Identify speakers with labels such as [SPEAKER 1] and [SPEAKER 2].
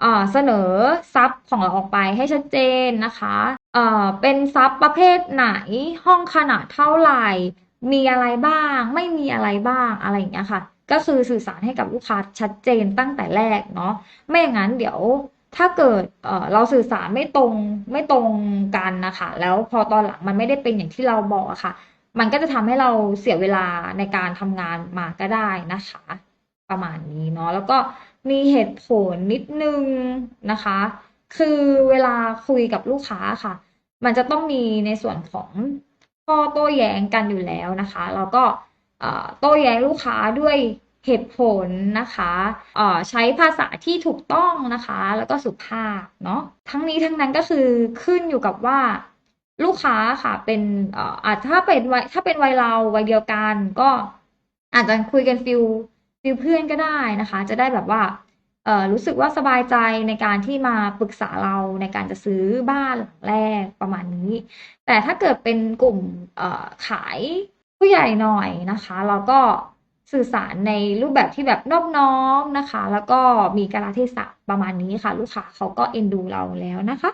[SPEAKER 1] เอ่อเสนอซับของเราออกไปให้ชัดเจนนะคะเอ่อเป็นซับประเภทไหนห้องขนาดเท่าไหร่ มีอะไรบ้าง ไม่มีอะไรบ้างอะไรอย่างเงี้ยค่ะ ก็คือสื่อสารให้กับลูกค้าชัดเจนตั้งแต่แรกเนาะไม่อย่างนั้นเดี๋ยวถ้าเกิดเเราสื่อสารไม่ตรงไม่ตรงกันนะคะ แล้วพอตอนหลังมันไม่ได้เป็นอย่างที่เราบอกอะค่ะ มันก็จะทำให้เราเสียเวลาในการทำงานมาก็ได้นะคะ ประมาณนี้เนาะแล้วก็มีเหตุผลนิดนึงนะคะ คือเวลาคุยกับลูกค้าค่ะ มันจะต้องมีในส่วนของข้อโต้แย้งกันอยู่แล้วนะคะ แล้วก็โต้แย้งลูกค้าด้วยเหตุผลนะคะใช้ภาษาที่ถูกต้องนะคะ แล้วก็สุภาพเนาะทั้งนี้ทั้งนั้นก็คือขึ้นอยู่กับว่าลูกค้าค่ะเป็นอ่ออาจถ้าเป็นวัยถ้าเป็นวัยเราวัยเดียวกันก็อาจจะคุยกันฟิล ฟิลเพื่อนก็ได้นะคะ จะได้แบบว่าเออรู้สึกว่าสบายใจในการที่มาปรึกษาเราในการจะซื้อบ้านหลังแรกประมาณนี้ แต่ถ้าเกิดเป็นกลุ่มเออขายผู้ใหญ่หน่อยนะคะ เราก็สื่อสารในรูปแบบที่แบบนอบน้อมนะคะ แล้วก็มีกาลเทศะประมาณนี้ค่ะ ลูกค้าเขาก็เอ็นดูเราแล้วนะคะ